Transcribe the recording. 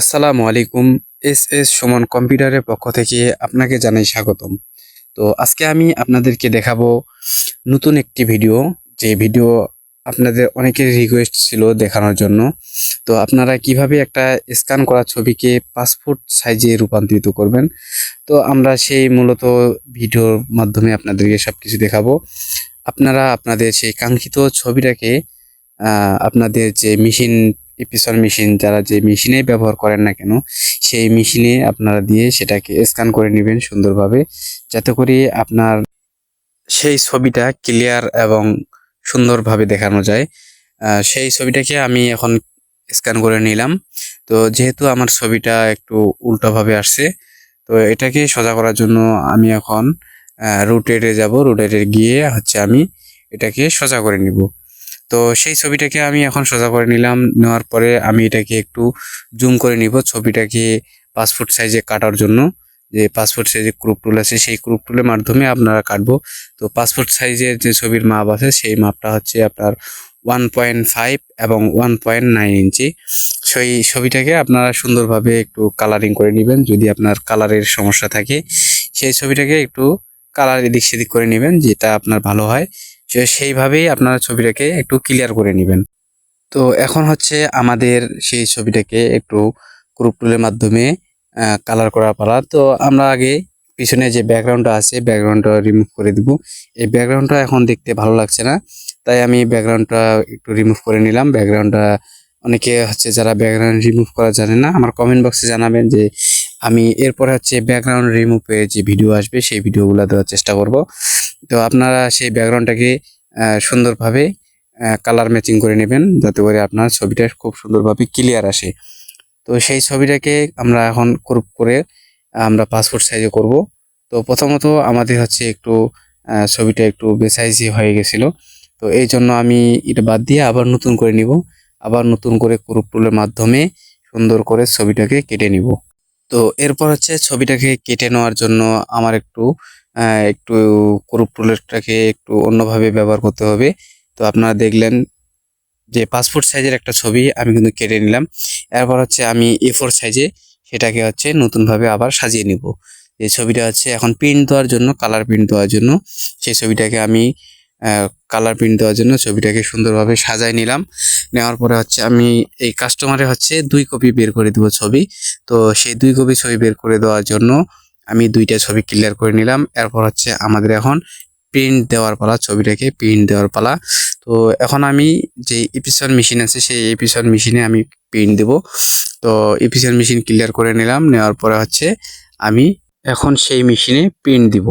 আসসালামু আলাইকুম, S S Suman কম্পিউটারের পক্ষ থেকে আপনাকে জানাই স্বাগতম। তো আজকে আমি আপনাদেরকে দেখাবো নতুন একটি ভিডিও, যে ভিডিও আপনাদের অনেকের রিকোয়েস্ট ছিল দেখানোর জন্য। তো আপনারা কীভাবে একটা স্ক্যান করা ছবিকে পাসপোর্ট সাইজে রূপান্তরিত করবেন, তো আমরা সেই মূলত ভিডিওর মাধ্যমে আপনাদেরকে সব কিছু দেখাবো। আপনারা আপনাদের সেই কাঙ্ক্ষিত ছবিটাকে আপনাদের যে মেশিন ইপিসন মেশিন যারা যে মেশিনে ব্যবহার করেন না কেন, সেই মেশিনে আপনারা দিয়ে সেটাকে স্ক্যান করে নেবেন সুন্দরভাবে, যাতে করে আপনার সেই ছবিটা ক্লিয়ার এবং সুন্দরভাবে দেখানো যায়। সেই ছবিটাকে আমি এখন স্ক্যান করে নিলাম। তো যেহেতু আমার ছবিটা একটু উল্টোভাবে আসছে, তো এটাকে সোজা করার জন্য আমি এখন রুটেটে যাব। রুটেটে গিয়ে হচ্ছে আমি এটাকে সোজা করে নিব। তো সেই ছবিটাকে আমি এখন সোজা করে নিলাম। নেওয়ার পরে আমি এটাকে একটু জুম করে নিব ছবিটাকে পাসপোর্ট সাইজে কাটার জন্য। যে পাসপোর্ট সাইজে ক্রুপ টুল আছে, সেই ক্রুপ টুলের মাধ্যমে আপনারা কাটবো। তো পাসপোর্ট সাইজের যে ছবির মাপ আছে, সেই মাপটা হচ্ছে আপনার ওয়ান পয়েন্ট ফাইভ এবং ওয়ান পয়েন্ট নাইন ইঞ্চি। সেই ছবিটাকে আপনারা সুন্দরভাবে একটু কালারিং করে নেবেন, যদি আপনার কালারের সমস্যা থাকে। সেই ছবিটাকে একটু কালার এদিক সেদিক করে নেবেন, যেটা আপনার ভালো হয়। সেইভাবেই আপনারা ছবিটাকে একটু ক্লিয়ার করে নেবেন। তো এখন হচ্ছে আমাদের সেই ছবিটাকে একটু গ্রুপ টুলের মাধ্যমে কালার করা পালা। তো আমরা আগে পিছনে যে ব্যাকগ্রাউন্ডটা আছে ব্যাকগ্রাউন্ডটা রিমুভ করে দিব। এই ব্যাকগ্রাউন্ডটা এখন দেখতে ভালো লাগছে না, তাই আমি ব্যাকগ্রাউন্ডটা একটু রিমুভ করে নিলাম। ব্যাকগ্রাউন্ডটা অনেকে হচ্ছে যারা ব্যাকগ্রাউন্ড রিমুভ করা জানে না, আমার কমেন্ট বক্সে জানাবেন যে আমি এরপরে হচ্ছে ব্যাকগ্রাউন্ড রিমুভে যে ভিডিও আসবে, সেই ভিডিওগুলো দেওয়ার চেষ্টা করব। তো আপনারা সেই ব্যাকগ্রাউন্ডটাকে সুন্দরভাবে কালার ম্যাচিং করে নেবেন যাতে করে আপনার ছবিটা খুব সুন্দরভাবে ক্লিয়ার আসে। তো সেই ছবিটাকে আমরা এখন গ্রুপ করে, আমরা পাসপোর্ট সাইজে করব। তো প্রথমত আমাদের হচ্ছে একটু ছবিটা একটু বেসাইজি হয়ে গেছিল। তো এই জন্য আমি এটা বাদ দিয়ে আবার নতুন করে নিব। আবার নতুন করে গ্রুপ টুলের মাধ্যমে সুন্দর করে ছবিটাকে কেটে নিব। তো এরপর হচ্ছে ছবিটাকে কেটে নেওয়ার জন্য আমার একটু একটু ক্রুপ টুলেটটাকে একটু অন্যভাবে ব্যবহার করতে হবে। তো আপনারা দেখলেন যে পাসপোর্ট সাইজের একটা ছবি আমি কিন্তু কেটে নিলাম। এরপর হচ্ছে আমি এ ফোর সাইজে সেটাকে হচ্ছে নতুনভাবে আবার সাজিয়ে নিব। এই ছবিটা হচ্ছে এখন প্রিন্ট দেওয়ার জন্য কালার প্রিন্ট দেওয়ার জন্য। সেই ছবিটাকে আমি কালার প্রিন্ট দেওয়ার জন্য ছবিটাকে সুন্দরভাবে সাজাই নিলাম। নেওয়ার পরে হচ্ছে আমি এই কাস্টমারে হচ্ছে দুই কপি বের করে দিব ছবি। তো সেই দুই কপি ছবি বের করে দেওয়ার জন্য আমি দুইটা ছবি ক্লিয়ার করে নিলাম। এরপর হচ্ছে আমাদের এখন প্রিন্ট দেওয়ার পালা, ছবিটাকে প্রিন্ট দেওয়ার পালা। তো এখন আমি যে এপিসন মেশিন আছে, সেই এপিসন মেশিনে আমি প্রিন্ট দেব। তো এপিসন মেশিন ক্লিয়ার করে নিলাম। নেওয়ার পরে হচ্ছে আমি এখন সেই মেশিনে প্রিন্ট দিব।